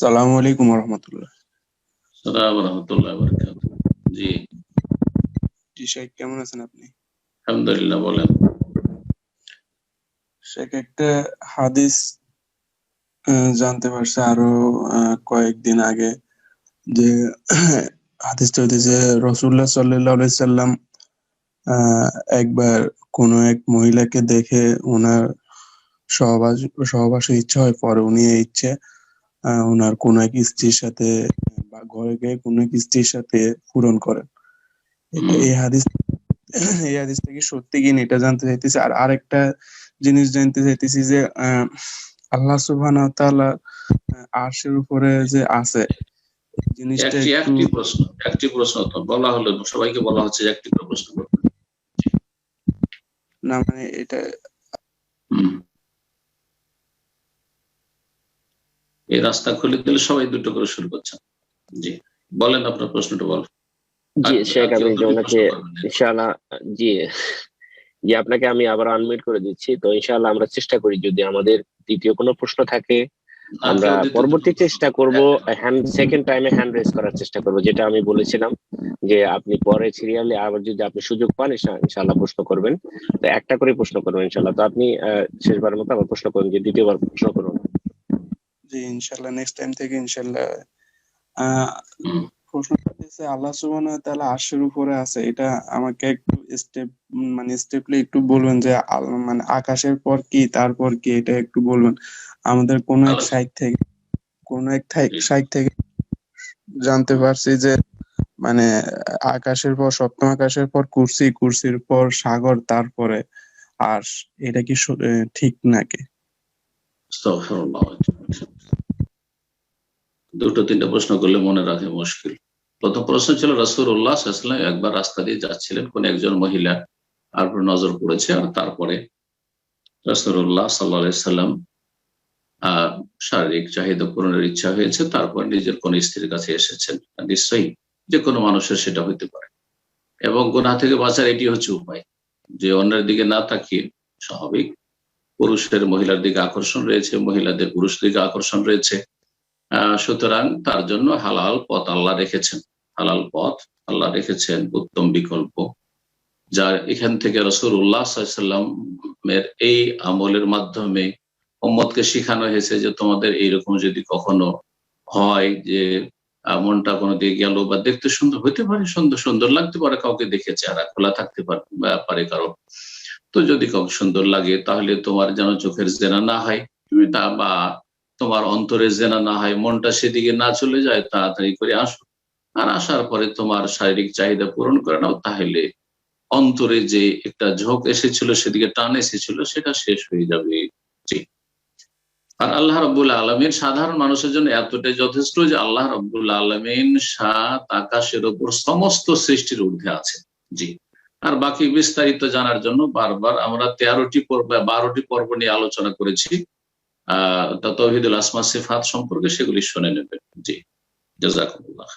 সালামু আলাইকুম রহমতুল্লাহ সালাম রহমতুল্লাহ বরকাত জি। জি শেখ কেমন আছেন আপনি? আলহামদুলিল্লাহ বলেন। শেখ একটা হাদিস জানতে পারছে আরও কয়েকদিন আগে যে হাদিসটা হইতেছে রসুল্লাহ সাল্লাহ সাল্লাম আহ, একবার কোনো এক মহিলাকে দেখে ওনার সহবাস সহবাসের ইচ্ছা হয় পরে উনি এই ইচ্ছে ওনার কোন এক স্ত্রীর সাথে বা ঘরে গিয়ে কোন এক স্ত্রীর সাথে পূরণ করেন। এই হাদিস এই হাদিস থেকে সত্যি কি এটা জানতে চাইতেছি? আর আরেকটা জিনিস জানতে চাইতেছি যে আল্লাহ সুবহানাহু ওয়া তাআলা আরশের উপরে যে আছে জিনিসটা একটি একটি প্রশ্ন একটি প্রশ্ন তো বলা হলো সবাইকে বলা হচ্ছে যে একটি প্রশ্ন না মানে এটা এই রাস্তা খুলে দিলে সবাই দুটো করে শুরু করছেন জি বলেন আপনার প্রশ্নটা বল। জি শেখ আমি না। ইনশাআল্লাহ জি জি আপনাকে আমি আবার আনমিউট করে দিচ্ছি। তো ইনশাআল্লাহ আমরা চেষ্টা করি যদি আমাদের দ্বিতীয় কোনো প্রশ্ন থাকে আমরা পরবর্তী চেষ্টা করব হ্যান্ড সেকেন্ড টাইমে হ্যান্ড রেজ করার চেষ্টা করব যেটা আমি বলেছিলাম যে আপনি পরে সিরিয়ালে আবার যদি আপনি সুযোগ পান ইনশা- ইনশাআল্লাহ প্রশ্ন করবেন। তো একটা করে প্রশ্ন করবেন ইনশাআল্লাহ। তো আপনি আহ, শেষবারের মতো আবার প্রশ্ন করুন যে দ্বিতীয়বার প্রশ্ন করুন। জি ইনশাল্লাহ নেক্সট টাইম থেকে ইনশাল্লাহ। প্রশ্ন হচ্ছে আল্লাহ সুবহানাহু ওয়া তাআলা আরশের উপরে আছে এটা আমাকে একটু স্টেপ মানে স্টেপলি একটু বলবেন যে মানে আকাশের পর কি, তারপর কি, এটা একটু বলবেন আমাদের কোন এক। সাইড থেকে, কোন এক সাইড থেকে জানতে পারছি যে মানে আকাশের পর, সপ্তম আকাশের পর কুরসি, কুরসির পর সাগর, তারপরে আর এটা কি ঠিক নাকি আস্তাগফিরুল্লাহ। দুটো, তিনটা প্রশ্ন করলে মনে রাখে মুশকিল। প্রথম প্রশ্ন ছিল, রাসূলুল্লাহ সাল্লাল্লাহু একবার রাস্তা দিয়ে যাচ্ছিলেন কোন একজন মহিলা উপর নজর পড়েছে, আর তারপরে রাসূলুল্লাহ সাল্লাল্লাহু সাল্লাম শারীরিক চাহিদা পূরণের ইচ্ছা হয়েছে, তারপর নিজের কোন স্ত্রীর কাছে এসেছেন। নিশ্চয়ই যে কোনো মানুষের সেটা হইতে পারে। এবং গুনাহ থেকে বাঁচার এটি হচ্ছে উপায়। যে অন্যের দিকে না তাকিয়ে, স্বাভাবিক পুরুষের মহিলার দিকে আকর্ষণ রয়েছে, মহিলাদের পুরুষ দিকে আকর্ষণ রয়েছে। সুতরাং তার জন্য হালাল পথ আল্লাহ রেখেছেন। হালাল পথ আল্লাহ রেখেছেন, উত্তম বিকল্প। যার এখান থেকে রসুল উল্লাহ সাল্লামের এই আমলের মাধ্যমে মোহাম্মদকে শিখানো হয়েছে যে তোমাদের এইরকম যদি কখনো হয় যে মনটা কোনো দিকে গেল বা দেখতে সুন্দর, হইতে পারে সুন্দর সুন্দর লাগতে পারে, কাউকে দেখে চেহারা খোলা থাকতে পারে কারও। তো যদি কাউকে সুন্দর লাগে, তাহলে তোমার যেন চোখের জেনা না হয়। তুমি তা বা তোমার অন্তরে জেনা না হয়, মনটা সেদিকে না চলে যায়, তাড়াতাড়ি করে আসো। আর আসার পরে তোমার শারীরিক চাহিদা পূরণ করে নাও, তাহলে অন্তরে যে একটা ঝোঁক এসেছিল, সেদিকে টান এসেছিল, সেটা শেষ হয়ে যাবে। আর আল্লাহ রব্বুল আলমিন সাধারণ মানুষের জন্য এতটাই যথেষ্ট যে আল্লাহ রব্বুল আলমিন সাত আকাশের ওপর সমস্ত সৃষ্টির ঊর্ধ্বে আছে। জি। আর বাকি বিস্তারিত জানার জন্য বারবার আমরা তেরোটি পর্ব, বারোটি পর্ব নিয়ে আলোচনা করেছি। আহ তহিদুল আসমা সিফাত সম্পর্কে সেগুলি শুনে নেবেন। জি, জাজাকুমুল্লাহ।